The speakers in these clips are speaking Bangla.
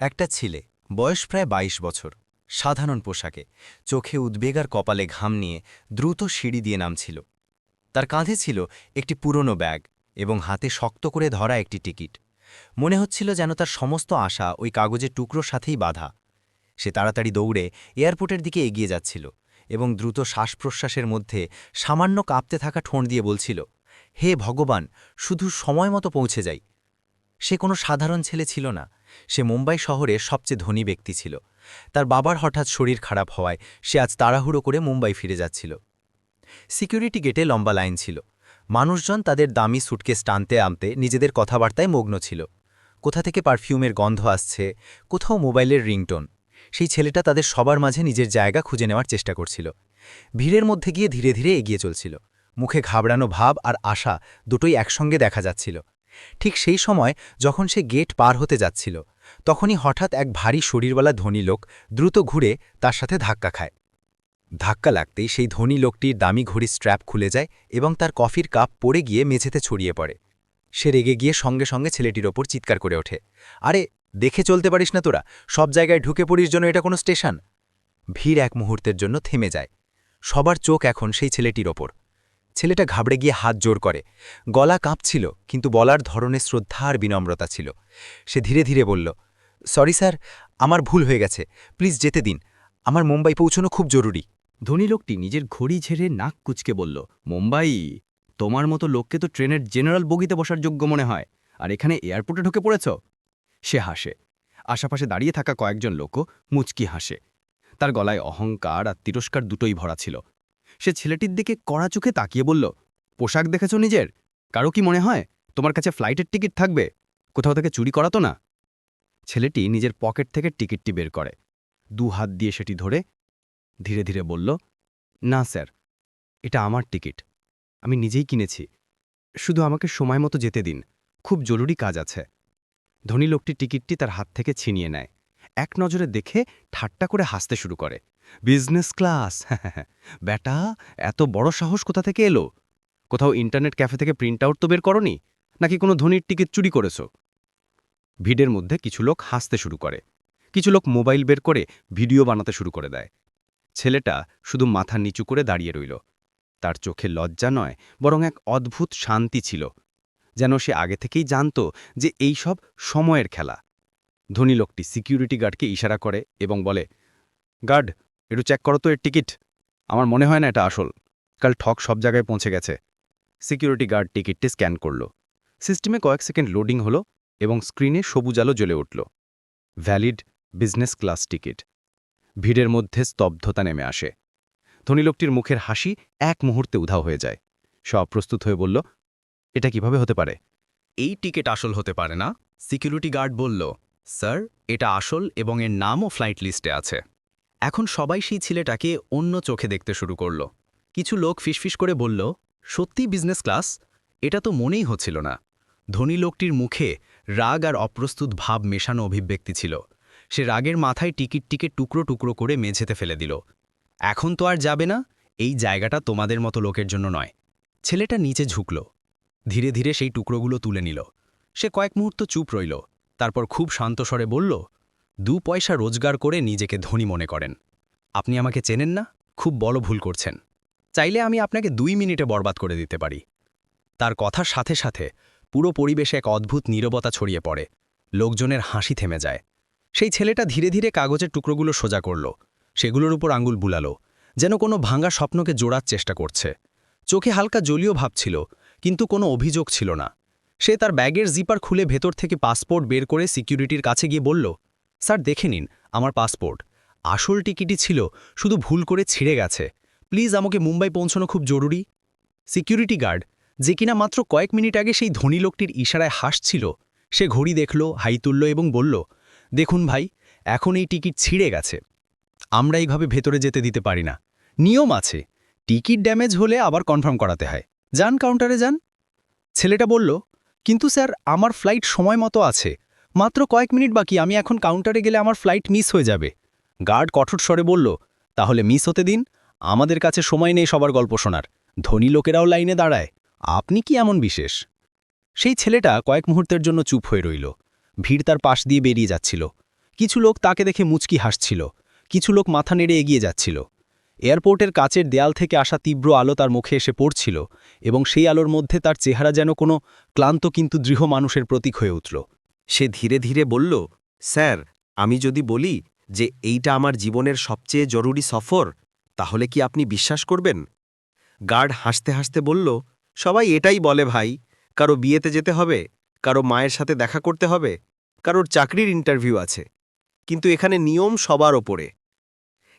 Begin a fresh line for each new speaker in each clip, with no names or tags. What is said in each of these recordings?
একটা ছেলে, বয়স প্রায় ২২ বছর, সাধারণ পোশাকে, চোখে উদ্বেগার কপালে ঘাম নিয়ে দ্রুত সিঁড়ি দিয়ে নামছিল। তার কাঁধে ছিল একটি পুরনো ব্যাগ এবং হাতে শক্ত করে ধরা একটি টিকিট। মনে হচ্ছিল যেন তার সমস্ত আশা ওই কাগজের টুকরোর সাথেই বাধা। সে তাড়াতাড়ি দৌড়ে এয়ারপোর্টের দিকে এগিয়ে যাচ্ছিল এবং দ্রুত শ্বাস প্রশ্বাসের মধ্যে সামান্য কাঁপতে থাকা ঠোঁট দিয়ে বলছিল, হে ভগবান, শুধু সময় মতো পৌঁছে যাই। সে কোনো সাধারণ ছেলে ছিল না সে মুম্বাই শহরের সবচেয়ে ধনী ব্যক্তি ছিল। তার বাবার হঠাৎ শরীর খারাপ হওয়ায় সে আজ তাড়াহুড়ো করে মুম্বাই ফিরে যাচ্ছিল। সিকিউরিটি গেটে লম্বা লাইন ছিল। মানুষজন তাদের দামি সুটকেস টানতে আনতে নিজেদের কথাবার্তায় মগ্ন ছিল। কোথা থেকে পারফিউমের গন্ধ আসছে, কোথাও মোবাইলের রিংটোন, সেই ছেলেটা তাদের সবার মাঝে নিজের জায়গা খুঁজে নেওয়ার চেষ্টা করছিল। ভিড়ের মধ্যে গিয়ে ধীরে ধীরে এগিয়ে চলছিল। মুখে ঘাবড়ানো ভাব আর আশা দুটোই একসঙ্গে দেখা যাচ্ছিল। ঠিক সেই সময় যখন সে গেট পার হতে যাচ্ছিল, তখনই হঠাৎ এক ভারী শরীরওয়ালা ধনী লোক দ্রুত ঘুরে তার সাথে ধাক্কা খায়। ধাক্কা লাগতেই সেই ধনী লোকটির দামি ঘড়ির স্ট্র্যাপ খুলে যায় এবং তার কফির কাপ পড়ে গিয়ে মেঝেতে ছড়িয়ে পড়ে। সে রেগে গিয়ে সঙ্গে সঙ্গে ছেলেটির ওপর চিৎকার করে ওঠে। আরে, দেখে চলতে পারিস না তোরা? সব জায়গায় ঢুকে পড়িস জন্য এটা কোনো স্টেশন? ভিড় এক মুহূর্তের জন্য থেমে যায়। সবার চোখ এখন সেই ছেলেটির ওপর। ছেলেটা ঘাবড়ে গিয়ে হাত জোর করে। গলা কাঁপছিল, কিন্তু বলার ধরনে শ্রদ্ধা আর বিনম্রতা ছিল। সে ধীরে ধীরে বলল, সরি স্যার, আমার ভুল হয়ে গেছে। প্লিজ যেতে দিন। আমার মুম্বাই পৌঁছানো খুব জরুরি।
ধনী লোকটি নিজের ঘড়ি ঝেড়ে নাক কুচকে বলল, মুম্বাই? তোমার মতো লোককে তো ট্রেনের জেনারেল বগিতে বসার যোগ্য মনে হয়। আর এখানে এয়ারপোর্টে ঢুকে পড়েছ? সে হাসে। আশাপাশে দাঁড়িয়ে থাকা কয়েকজন লোকও মুচকি হাসে। তার গলায় অহংকার আর তিরস্কার দুটোই ভরা ছিল। সে ছেলেটির দিকে কড়া চোখে তাকিয়ে বলল, পোশাক দেখেছ নিজের? কারও কি মনে হয় তোমার কাছে ফ্লাইটের টিকিট থাকবে? কোথাও থেকে চুরি করাতো না? ছেলেটি নিজের পকেট থেকে টিকিটটি বের করে, দু হাত দিয়ে সেটি ধরে ধীরে ধীরে বলল, না, স্যার, এটা আমার টিকিট। আমি নিজেই কিনেছি। শুধু আমাকে সময় মতো যেতে দিন। খুব জরুরি কাজ আছে। ধনী লোকটি টিকিটটি তার হাত থেকে ছিনিয়ে নেয়। এক নজরে দেখে ঠাট্টা করে হাসতে শুরু করে। বিজনেস ক্লাস ব্যাটা, এত বড় সাহস কোথা থেকে এলো? কোথাও ইন্টারনেট ক্যাফে থেকে প্রিন্ট আউট তো বের করনি? নাকি কোনো ধনীর টিকিট চুরি করেছ? ভিড়ের মধ্যে কিছু লোক হাসতে শুরু করে। কিছু লোক মোবাইল বের করে ভিডিও বানাতে শুরু করে দেয়। ছেলেটা শুধু মাথা নিচু করে দাঁড়িয়ে রইল। তার চোখে লজ্জা নয়, বরং এক অদ্ভুত শান্তি ছিল। যেন সে আগে থেকেই জানত যে এই সব সময়ের খেলা। ধনী লোকটি সিকিউরিটি গার্ডকে ইশারা করে এবং বলে গার্ড একটু চেক করো তো এর টিকিট আমার মনে হয় না এটা আসল। কাল ঠক সব জায়গায় পৌঁছে গেছে। সিকিউরিটি গার্ড টিকিটটি স্ক্যান করল। সিস্টেমে কয়েক সেকেন্ড লোডিং হলো এবং স্ক্রিনে সবুজ আলো জ্বলে উঠল। ভ্যালিড বিজনেস ক্লাস টিকিট ভিড়ের মধ্যে স্তব্ধতা নেমে আসে। ধনী লোকটির মুখের হাসি এক মুহূর্তে উধাও হয়ে যায়। সব প্রস্তুত হয়ে বলল, এটা কীভাবে হতে পারে? এই টিকিট আসল হতে পারে না সিকিউরিটি গার্ড বলল। স্যার এটা আসল এবং এর নামও ফ্লাইট লিস্টে আছে। এখন সবাই সেই ছেলেটাকে অন্য চোখে দেখতে শুরু করল। কিছু লোক ফিসফিস করে বলল, সত্যি বিজনেস ক্লাস এটা তো মনেই হচ্ছিল না। ধনী লোকটির মুখে রাগ আর অপ্রস্তুত ভাব মেশানো অভিব্যক্তি ছিল। সে রাগের মাথায় টিকিটটিকে টুকরো টুকরো করে মেঝেতে ফেলে দিল। এখন তো আর যাবে না, এই জায়গাটা তোমাদের মতো লোকের জন্য নয়। ছেলেটা নিচে ঝুঁকল। ধীরে ধীরে সেই টুকরোগুলো তুলে নিল। সে কয়েক মুহূর্ত চুপ রইল। তারপর খুব শান্ত স্বরে বলল দু পয়সা রোজগার করে নিজেকে ধনী মনে করেন। আপনি আমাকে চেনেন না? খুব বড় ভুল করছেন। চাইলে আমি আপনাকে দুই মিনিটে বরবাদ করে দিতে পারি। তার কথার সাথে সাথে পুরো পরিবেশে এক অদ্ভুত নীরবতা ছড়িয়ে পড়ে। লোকজনের হাসি থেমে যায়। সেই ছেলেটা ধীরে ধীরে কাগজের টুকরোগুলো সোজা করল। সেগুলোর উপর আঙ্গুল বুলালো, যেন কোনো ভাঙা স্বপ্নকে জোড়ার চেষ্টা করছে। চোখে হালকা জলীয় ভাব ছিল, কিন্তু কোনো অভিযোগ ছিল না। সে তার ব্যাগের জিপার খুলে ভেতর থেকে পাসপোর্ট বের করে সিকিউরিটির কাছে গিয়ে বলল স্যার, দেখে নিন, আমার পাসপোর্ট। আসল টিকিটই ছিল, শুধু ভুল করে ছিঁড়ে গেছে। প্লিজ আমাকে মুম্বাই পৌঁছানো খুব জরুরি। সিকিউরিটি গার্ড, যে কিনা মাত্র কয়েক মিনিট আগে সেই ধনী লোকটির ইশারায় হাসছিল। সে ঘড়ি দেখল, হাই তুলল এবং বলল, দেখুন ভাই, এখন এই টিকিট ছিঁড়ে গেছে। আমরা এইভাবে ভেতরে যেতে দিতে পারি না। নিয়ম আছে, টিকিট ড্যামেজ হলে আবার কনফার্ম করাতে হয়। যান কাউন্টারে যান। ছেলেটা বলল, কিন্তু স্যার, আমার ফ্লাইট সময় মতো আছে। মাত্র কয়েক মিনিট বাকি, আমি এখন কাউন্টারে গেলে আমার ফ্লাইট মিস হয়ে যাবে। গার্ড কঠোর স্বরে বলল, তাহলে মিস হতে দিন? আমাদের কাছে সময় নেই সবার গল্প শোনার। ধনী লোকেরাও লাইনে দাঁড়ায়। আপনি কি এমন বিশেষ? সেই ছেলেটা কয়েক মুহূর্তের জন্য চুপ হয়ে রইল। ভিড় তার পাশ দিয়ে বেরিয়ে যাচ্ছিল।
কিছু লোক তাকে দেখে মুচকি হাসছিল। কিছু লোক মাথা নেড়ে এগিয়ে যাচ্ছিল। এয়ারপোর্টের কাচের দেয়াল থেকে আসা তীব্র আলো তার মুখে এসে পড়ছিল এবং সেই আলোর মধ্যে তার চেহারা যেন কোনো ক্লান্ত কিন্তু দৃঢ় মানুষের প্রতীক হয়ে উঠল।
সে ধীরে ধীরে বলল, স্যার, আমি যদি বলি যে এইটা আমার জীবনের সবচেয়ে জরুরি সফর, তাহলে কি আপনি বিশ্বাস করবেন? গার্ড হাসতে হাসতে বলল, সবাই এটাই বলে ভাই, কারও বিয়েতে যেতে হবে, কারও মায়ের সাথে দেখা করতে হবে, কারোর চাকরির ইন্টারভিউ আছে, কিন্তু এখানে নিয়ম সবার ওপরে।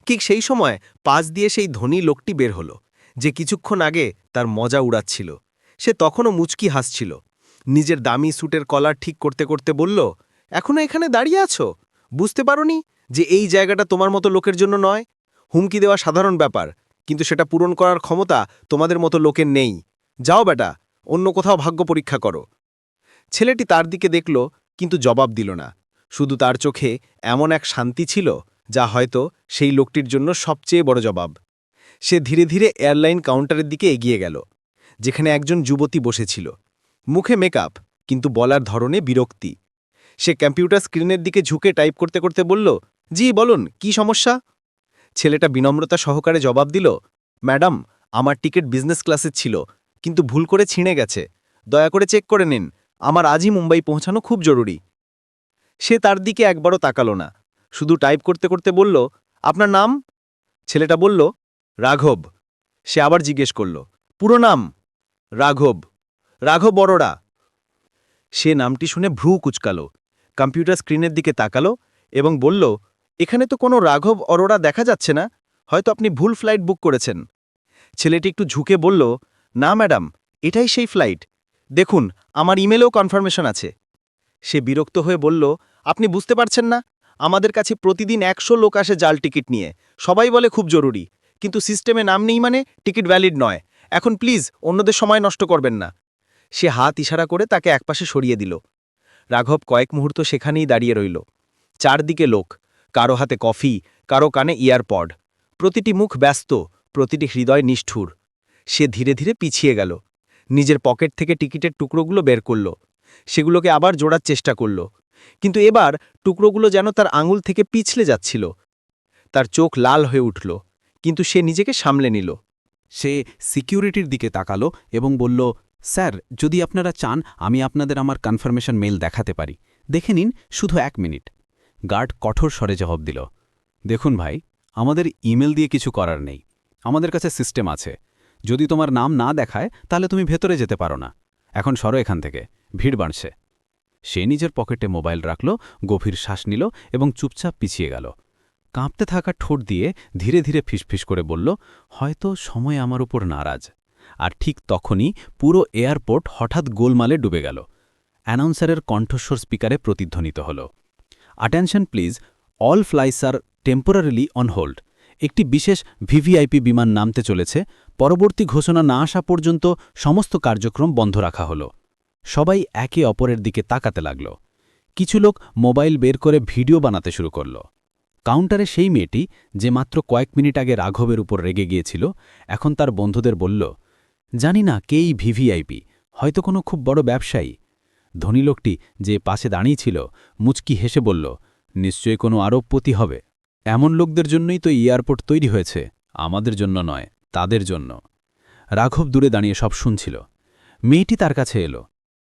ঠিক সেই সময় পাশ দিয়ে সেই ধনী লোকটি বের হল, যে কিছুক্ষণ আগে তার মজা উড়াচ্ছিল। সে তখনও মুচকি হাসছিল। নিজের দামি স্যুটের কলার ঠিক করতে করতে বলল, এখনও এখানে দাঁড়িয়ে আছো? বুঝতে পারোনি যে এই জায়গাটা তোমার মতো লোকের জন্য নয়? হুমকি দেওয়া সাধারণ ব্যাপার, কিন্তু সেটা পূরণ করার ক্ষমতা তোমাদের মতো লোকের নেই। যাও বেটা, অন্য কোথাও ভাগ্য পরীক্ষা করো। ছেলেটি তার দিকে দেখল, কিন্তু জবাব দিল না। শুধু তার চোখে এমন এক শান্তি ছিল, যা হয়তো সেই লোকটির জন্য সবচেয়ে বড় জবাব। সে ধীরে ধীরে এয়ারলাইন কাউন্টারের দিকে এগিয়ে গেল, যেখানে একজন যুবতী বসেছিল। মুখে মেকআপ কিন্তু বলার ধরনে বিরক্তি। সে কম্পিউটার স্ক্রিনের দিকে ঝুঁকে টাইপ করতে করতে বলল, জি, বলুন, কি সমস্যা? ছেলেটা বিনম্রতা সহকারে জবাব দিল, ম্যাডাম, আমার টিকিট বিজনেস ক্লাসের ছিল, কিন্তু ভুল করে ছিঁড়ে গেছে। দয়া করে চেক করে নিন, আমার আজই মুম্বাই পৌঁছানো খুব জরুরি। সে তার দিকে একবারও তাকালো না, শুধু টাইপ করতে করতে বলল, আপনার নাম? ছেলেটা বলল, রাঘব। সে আবার জিজ্ঞেস করল, পুরো নাম? রাঘব। রাঘব বড়রা সে নামটি শুনে ভ্রু কুচকালো, কম্পিউটার স্ক্রিনের দিকে তাকালো এবং বলল, এখানে তো কোনো রাঘব অরোরা দেখা যাচ্ছে না, হয়তো আপনি ভুল ফ্লাইট বুক করেছেন। ছেলেটি একটু ঝুঁকে বলল, না, ম্যাডাম, এটাই সেই ফ্লাইট। দেখুন, আমার ইমেলেও কনফার্মেশন আছে। সে বিরক্ত হয়ে বলল, আপনি বুঝতে পারছেন না, আমাদের কাছে প্রতিদিন একশো লোক আসে জাল টিকিট নিয়ে। সবাই বলে খুব জরুরি, কিন্তু সিস্টেমে নাম নেই মানে টিকিট ভ্যালিড নয়। এখন প্লিজ, অন্যদের সময় নষ্ট করবেন না। সে হাত ইশারা করে তাকে একপাশে সরিয়ে দিল। রাঘব কয়েক মুহূর্ত সেখানেই দাঁড়িয়ে রইল। চারদিকে লোক, কারও হাতে কফি, কারও কানে ইয়ারপড প্রতিটি মুখ ব্যস্ত, প্রতিটি হৃদয় নিষ্ঠুর। সে ধীরে ধীরে পিছিয়ে গেল। নিজের পকেট থেকে টিকিটের টুকরোগুলো বের করল। সেগুলোকে আবার জোড়ার চেষ্টা করল। কিন্তু এবার টুকরোগুলো যেন তার আঙুল থেকে পিছলে যাচ্ছিল। তার চোখ লাল হয়ে উঠল, কিন্তু সে নিজেকে সামলে নিল।
সে সিকিউরিটির দিকে তাকালো এবং বলল স্যার, যদি আপনারা চান, আমি আপনাদের আমার কনফার্মেশন মেল দেখাতে পারি। দেখে নিন, শুধু এক মিনিট। গার্ড কঠোর স্বরে জবাব দিল, দেখুন ভাই, আমাদের ইমেল দিয়ে কিছু করার নেই। আমাদের কাছে সিস্টেম আছে। যদি তোমার নাম না দেখায়, তাহলে তুমি ভেতরে যেতে পারো না। এখন সরো এখান থেকে, ভিড় বাড়ছে। সে নিজের পকেটে মোবাইল রাখল, গভীর শ্বাস নিল এবং চুপচাপ পিছিয়ে গেল। কাঁপতে থাকা ঠোঁট দিয়ে ধীরে ধীরে ফিসফিস করে বলল, হয়তো সময় আমার উপর নারাজ। আর ঠিক তখনই পুরো এয়ারপোর্ট হঠাৎ গোলমালে ডুবে গেল। অ্যানাউন্সারের কণ্ঠস্বর স্পিকারে প্রতিধ্বনিত হল। Attention please all flights are temporarily on hold একটি বিশেষ ভিভিআইপি বিমান নামতে চলেছে। পরবর্তী ঘোষণা না আসা পর্যন্ত সমস্ত কার্যক্রম বন্ধ রাখা হল। সবাই একে অপরের দিকে তাকাতে লাগল। কিছু লোক মোবাইল বের করে ভিডিও বানাতে শুরু করল। কাউন্টারে সেই মেয়েটি, যে মাত্র কয়েক মিনিট আগে রাঘবের উপর রেগে গিয়েছিল, এখন তার বন্ধুদের বলল জানি না কেই ভিভিআইপি, হয়তো কোনো খুব বড় ব্যবসায়ী। ধনী লোকটি যে পাশে দাঁড়িয়েছিল মুচকি হেসে বলল, নিশ্চয়ই কোনো আরবপতি হবে। এমন লোকদের জন্যই তো এয়ারপোর্ট তৈরি হয়েছে, আমাদের জন্য নয়, তাদের জন্য। রাঘব দূরে দাঁড়িয়ে সব শুনছিল। মেয়েটি তার কাছে এলো।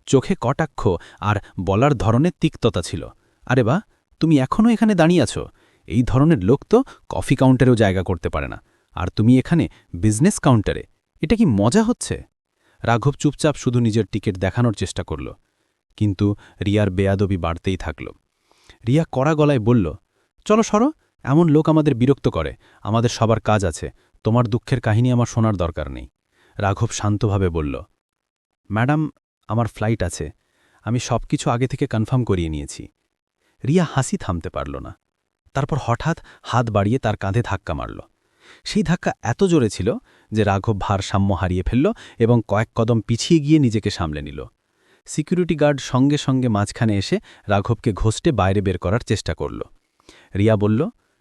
চোখে কটাক্ষ আর বলার ধরনের তিক্ততা ছিল। আরে বা তুমি এখনও এখানে দাঁড়িয়ে আছো? এই ধরনের লোক তো কফি কাউন্টারেও জায়গা করতে পারে না। আর তুমি এখানে বিজনেস কাউন্টারে এটা কি মজা হচ্ছে? রাঘব চুপচাপ শুধু নিজের টিকিট দেখানোর চেষ্টা করল, কিন্তু রিয়ার বেয়াদবি বাড়তেই থাকল। রিয়া কড়া গলায় বলল, চলো সরো, এমন লোক আমাদের বিরক্ত করে, আমাদের সবার কাজ আছে, তোমার দুঃখের কাহিনী আমার শোনার দরকার নেই। রাঘব শান্তভাবে বলল, ম্যাডাম, আমার ফ্লাইট আছে, আমি সব কিছু আগে থেকে কনফার্ম করিয়ে নিয়েছি। রিয়া হাসি থামতে পারল না। তারপর হঠাৎ হাত বাড়িয়ে তার কাঁধে ধাক্কা মারল। সেই ধাক্কা এত জোরে ছিল যে রাঘব ভারসাম্য হারিয়ে ফেলল এবং কয়েক কদম পিছিয়ে গিয়ে নিজেকে সামলে নিল। সিকিউরিটি গার্ড সঙ্গে সঙ্গে মাঝখানে এসে রাঘবকে ঘষটে বাইরে বের করার চেষ্টা করল। রিয়া বলল,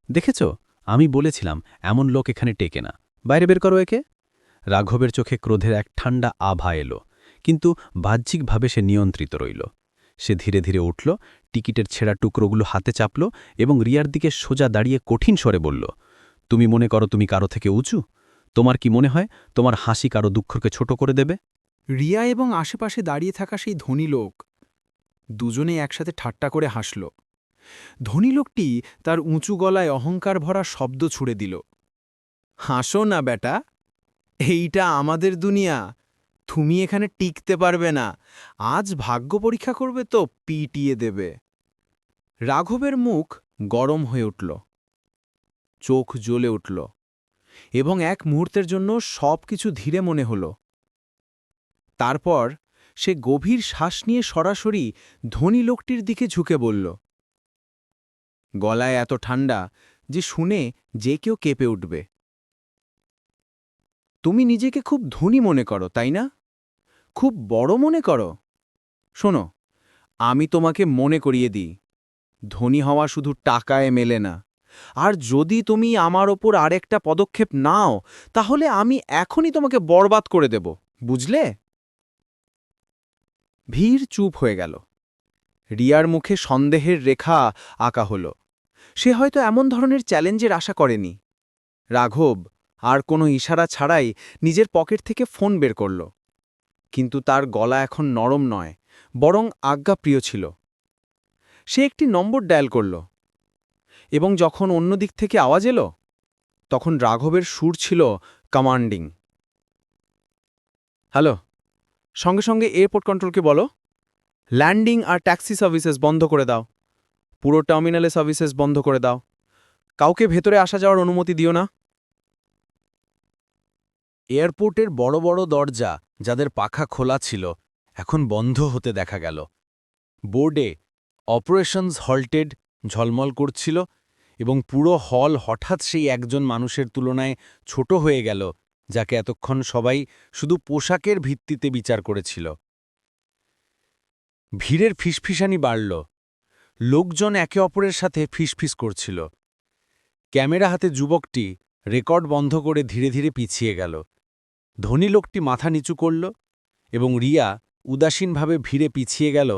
দেখেছ? আমি বলেছিলাম, এমন লোক এখানে টেকে না। বাইরে বের করো একে। রাঘবের চোখে ক্রোধের এক ঠান্ডা আভা এলো, কিন্তু বাহ্যিকভাবে সে নিয়ন্ত্রিত রইল। সে ধীরে ধীরে উঠল, টিকিটের ছেঁড়া টুকরোগুলো হাতে চাপল এবং রিয়ার দিকে সোজা দাঁড়িয়ে কঠিন স্বরে বলল, তুমি মনে করো তুমি কারও থেকে উঁচু? তোমার কি মনে হয় তোমার হাসি কারও দুঃখকে ছোট করে দেবে?
রিয়া এবং আশেপাশে দাঁড়িয়ে থাকা সেই ধনী লোক দুজনে একসাথে ঠাট্টা করে হাসল। ধনী লোকটি তার উঁচু গলায় অহংকার ভরা শব্দ ছুড়ে দিল। হাসো না বেটা এইটা আমাদের দুনিয়া। তুমি এখানে টিকতে পারবে না। আজ ভাগ্য পরীক্ষা করবে তো পিটিয়ে দেবে। রাঘবের মুখ গরম হয়ে উঠল। চোখ জ্বলে উঠল। এবং এক মুহূর্তের জন্য সব কিছু ধীরে মনে হল। তারপর সে গভীর শ্বাস নিয়ে সরাসরি ধনী লোকটির দিকে ঝুঁকে বলল, গলায় এত ঠান্ডা যে শুনে যে কেউ কেঁপে উঠবে। তুমি নিজেকে খুব ধনী মনে করো, তাই না? খুব বড় মনে করো। শোনো, আমি তোমাকে মনে করিয়ে দিই, ধনী হওয়া শুধু টাকায় মেলে না। আর যদি তুমি আমার ওপর আরেকটা পদক্ষেপ নাও, তাহলে আমি এখনই তোমাকে বরবাদ করে দেব, বুঝলে? ভিড় চুপ হয়ে গেল। রিয়ার মুখে সন্দেহের রেখা আঁকা হল। সে হয়তো এমন ধরনের চ্যালেঞ্জের আশা করেনি। রাঘব, আর কোনো ইশারা ছাড়াই নিজের পকেট থেকে ফোন বের করল। কিন্তু তার গলা এখন নরম নয়, বরং আজ্ঞাপ্রিয় ছিল। সে একটি নম্বর ডায়াল করল। এবং যখন অন্য দিক থেকে আওয়াজ এলো, তখন রাঘবের সুর ছিল কমান্ডিং হ্যালো সঙ্গে সঙ্গে এয়ারপোর্ট কন্ট্রোলকে বলো। ল্যান্ডিং আর ট্যাক্সি সার্ভিসেস বন্ধ করে দাও। পুরো টার্মিনালে সার্ভিসেস বন্ধ করে দাও। কাউকে ভেতরে আসা যাওয়ার অনুমতি দিও না।
এয়ারপোর্টের বড় বড় দরজা, যাদের পাখা খোলা ছিল, এখন বন্ধ হতে দেখা গেল। বোর্ডে অপারেশনস হল্টেড ঝলমল করছিল এবং পুরো হল হঠাৎ সেই একজন মানুষের তুলনায় ছোট হয়ে গেল, যাকে এতক্ষণ সবাই শুধু পোশাকের ভিত্তিতে বিচার করেছিল। ভিড়ের ফিসফিসানি বাড়ল। লোকজন একে অপরের সাথে ফিসফিস করছিল। ক্যামেরা হাতে যুবকটি রেকর্ড বন্ধ করে ধীরে ধীরে পিছিয়ে গেল। ধনী লোকটি মাথা নিচু করল এবং রিয়া উদাসীনভাবে ভিড়ে পিছিয়ে গেল।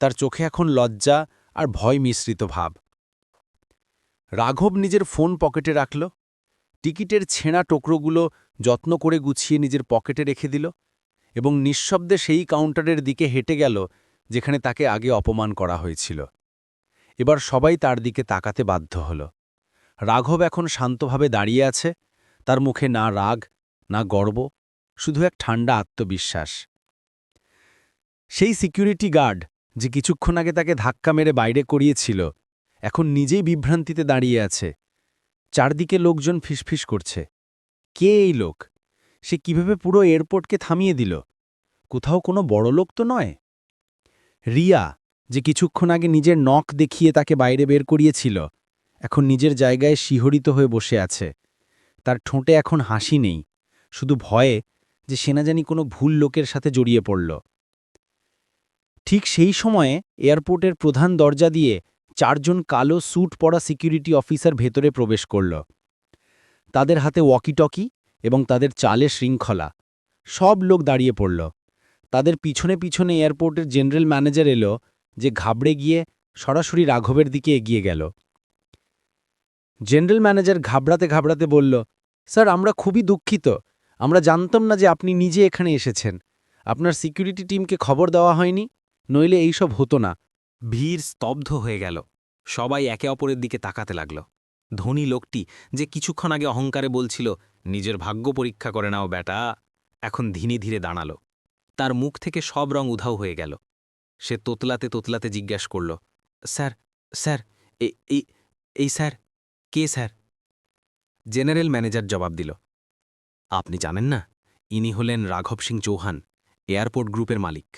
তার চোখে এখন লজ্জা আর ভয় মিশ্রিত ভাব। রাঘব নিজের ফোন পকেটে রাখল। টিকিটের ছেঁড়া টুকরোগুলো যত্ন করে গুছিয়ে নিজের পকেটে রেখে দিল এবং নিঃশব্দে সেই কাউন্টারের দিকে হেঁটে গেল, যেখানে তাকে আগে অপমান করা হয়েছিল। এবার সবাই তার দিকে তাকাতে বাধ্য হল। রাঘব এখন শান্তভাবে দাঁড়িয়ে আছে। তার মুখে না রাগ, না গর্ব, শুধু এক ঠান্ডা আত্মবিশ্বাস। সেই সিকিউরিটি গার্ড যে কিছুক্ষণ আগে তাকে ধাক্কা মেরে বাইরে করিয়েছিল এখন নিজেই বিভ্রান্তিতে দাঁড়িয়ে আছে। চারদিকে লোকজন ফিসফিস করছে। কে এই লোক? সে কীভাবে পুরো এয়ারপোর্টকে থামিয়ে দিল? কোথাও কোনো বড় লোক তো নয়? রিয়া, যে কিছুক্ষণ আগে নিজের নখ দেখিয়ে তাকে বাইরে বের করিয়েছিল, এখন নিজের জায়গায় শিহরিত হয়ে বসে আছে। তার ঠোঁটে এখন হাসি নেই, শুধু ভয়ে যে সেনা জানি কোনো ভুল লোকের সাথে জড়িয়ে পড়ল। ঠিক সেই সময়ে এয়ারপোর্টের প্রধান দরজা দিয়ে চারজন কালো স্যুট পরা সিকিউরিটি অফিসার ভেতরে প্রবেশ করল। তাদের হাতে ওয়াকিটকি এবং তাদের চালে শৃঙ্খলা। সব লোক দাঁড়িয়ে পড়ল। তাদের পিছনে পিছনে এয়ারপোর্টের জেনারেল ম্যানেজার এলো যে ঘাবড়ে গিয়ে সরাসরি রাঘবের দিকে এগিয়ে গেল। জেনারেল ম্যানেজার ঘাবড়াতে ঘাবড়াতে বলল, স্যার, আমরা খুবই দুঃখিত। আমরা জানতাম না যে আপনি নিজে এখানে এসেছেন। আপনার সিকিউরিটি টিমকে খবর দেওয়া হয়নি, নইলে এইসব হতো না।
ভিড় স্তব্ধ হয়ে গেল। সবাই একে অপরের দিকে তাকাতে লাগল। ধনী লোকটি যে কিছুক্ষণ আগে অহংকারে বলছিল, নিজের ভাগ্য পরীক্ষা করে নাও, ব্যাটা। এখন ধীরে ধীরে দাঁড়াল। তার মুখ থেকে সব রং উধাও হয়ে গেল। সে তোতলাতে তোতলাতে জিজ্ঞাস করল, স্যার স্যার এই এই স্যার, কে স্যার? জেনারেল ম্যানেজার জবাব দিল, আপনি জানেন না, ইনি হলেন রাঘব সিং চৌহান, এয়ারপোর্ট গ্রুপের মালিক।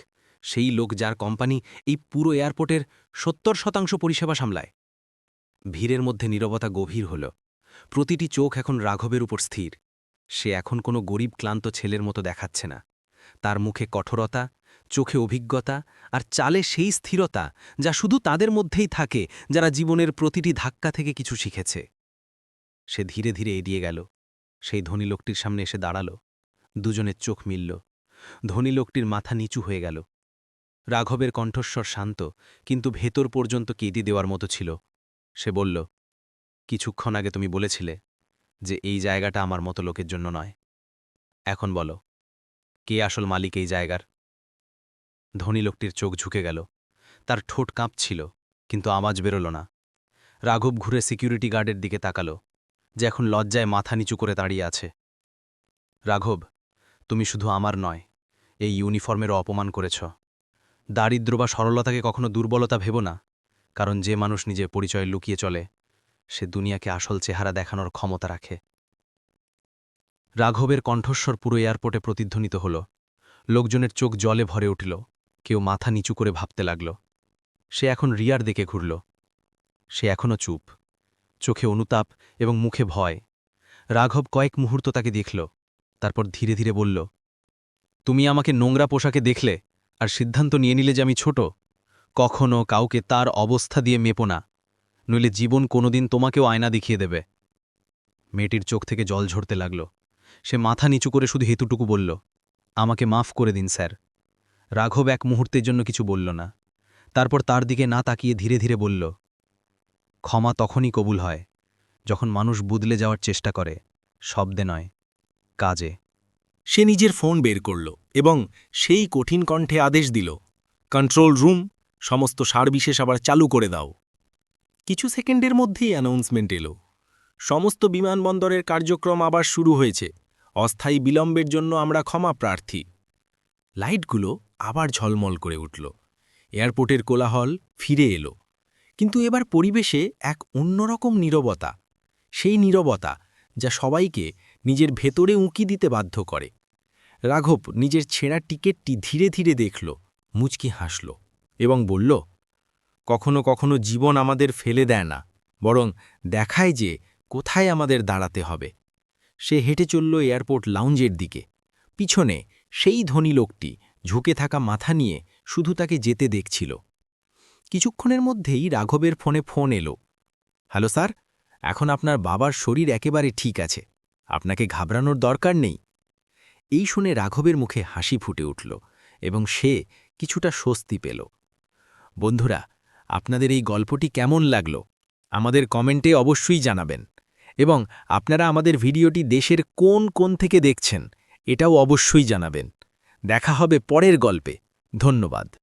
সেই লোক যার কোম্পানি এই পুরো এয়ারপোর্টের সত্তর শতাংশ পরিষেবা সামলায়। ভিড়ের মধ্যে নীরবতা গভীর হল। প্রতিটি চোখ এখন রাঘবের উপর স্থির। সে এখন কোনো গরিব ক্লান্ত ছেলের মতো দেখাচ্ছে না। তার মুখে কঠোরতা, চোখে অভিজ্ঞতা আর চালে সেই স্থিরতা যা শুধু তাদের মধ্যেই থাকে, যারা জীবনের প্রতিটি ধাক্কা থেকে কিছু শিখেছে। সে ধীরে ধীরে এড়িয়ে গেল। সেই ধনী লোকটির সামনে এসে দাঁড়াল। দুজনের চোখ মিলল। ধনী লোকটির মাথা নিচু হয়ে গেল। রাঘবের কণ্ঠস্বর শান্ত, কিন্তু ভেতর পর্যন্ত কেঁদি দেওয়ার মতো ছিল। সে বলল, কিছুক্ষণ আগে তুমি বলেছিলে যে এই জায়গাটা আমার মতো লোকের জন্য নয়। এখন বলো, কে আসল মালিক এই জায়গার? ধনী লোকটির চোখ ঝুঁকে গেল। তার ঠোঁট কাঁপছিল, কিন্তু আওয়াজ বেরোল না। রাঘব ঘুরে সিকিউরিটি গার্ডের দিকে তাকালো, যে এখন লজ্জায় মাথা নিচু করে দাঁড়িয়ে আছে। রাঘব, তুমি শুধু আমার নয়, এই ইউনিফর্মেরও অপমান করেছ। দারিদ্র বা সরলতাকে কখনো দুর্বলতা ভেব না, কারণ যে মানুষ নিজের পরিচয় লুকিয়ে চলে, সে দুনিয়াকে আসল চেহারা দেখানোর ক্ষমতা রাখে। রাঘবের কণ্ঠস্বর পুরো এয়ারপোর্টে প্রতিধ্বনিত হল। লোকজনের চোখ জলে ভরে উঠল। কেউ মাথা নিচু করে ভাবতে লাগল। সে এখন রিয়ার দিকে ঘুরল। সে এখনও চুপ। চোখে অনুতাপ এবং মুখে ভয়। রাঘব কয়েক মুহূর্ত তাকে দেখল। তারপর ধীরে ধীরে বলল, তুমি আমাকে নোংরা পোশাকে দেখলে? আর সিদ্ধান্ত নিয়ে নিলে যে আমি ছোট, কখনো কাউকে তার অবস্থা দিয়ে মেপো না, নইলে জীবন কোনোদিন তোমাকেও আয়না দেখিয়ে দেবে। মেয়েটির চোখ থেকে জল ঝরতে লাগল। সে মাথা নিচু করে শুধু হেতুটুকু বলল, আমাকে মাফ করে দিন, স্যার। রাঘব এক মুহূর্তের জন্য কিছু বলল না। তারপর তার দিকে না তাকিয়ে ধীরে ধীরে বলল, ক্ষমা তখনই কবুল হয়, যখন মানুষ বুদলে যাওয়ার চেষ্টা করে, শব্দে নয়, কাজে।
সে নিজের ফোন বের করল এবং সেই কঠিন কণ্ঠে আদেশ দিল, কন্ট্রোল রুম, সমস্ত সারবিশেষ আবার চালু করে দাও। কিছু সেকেন্ডের মধ্যেই অ্যানাউন্সমেন্ট এলো। সমস্ত বিমানবন্দরের কার্যক্রম আবার শুরু হয়েছে। অস্থায়ী বিলম্বের জন্য আমরা ক্ষমা প্রার্থী। লাইটগুলো আবার ঝলমল করে উঠল। এয়ারপোর্টের কোলাহল ফিরে এলো। কিন্তু এবার পরিবেশে এক অন্যরকম নীরবতা। সেই নীরবতা যা সবাইকে নিজের ভেতরে উঁকি দিতে বাধ্য করে। রাঘব নিজের ছেঁড়া টিকেটটি ধীরে ধীরে দেখল, মুচকি হাসল এবং বলল, কখনো কখনো জীবন আমাদের ফেলে দেয় না, বরং দেখায় যে কোথায় আমাদের দাঁড়াতে হবে। সে হেঁটে চলল এয়ারপোর্ট লাউঞ্জের দিকে। পিছনে সেই ধনী লোকটি ঝুঁকে থাকা মাথা নিয়ে শুধু তাকে যেতে দেখছিল। কিছুক্ষণের মধ্যেই রাঘবের ফোনে ফোন এলো, হ্যালো স্যার, এখন আপনার বাবার শরীর একেবারে ঠিক আছে। আপনাকে ঘাবড়ানোর দরকার নেই। এই শুনে রাঘবের মুখে হাসি ফুটে উঠল এবং সে কিছুটা স্বস্তি পেল। বন্ধুরা, আপনাদের এই গল্পটি কেমন লাগল? আমাদের কমেন্টে অবশ্যই জানাবেন এবং আপনারা আমাদের ভিডিওটি দেশের কোন কোন থেকে দেখছেন, এটাও অবশ্যই জানাবেন। দেখা হবে পরের গল্পে। ধন্যবাদ।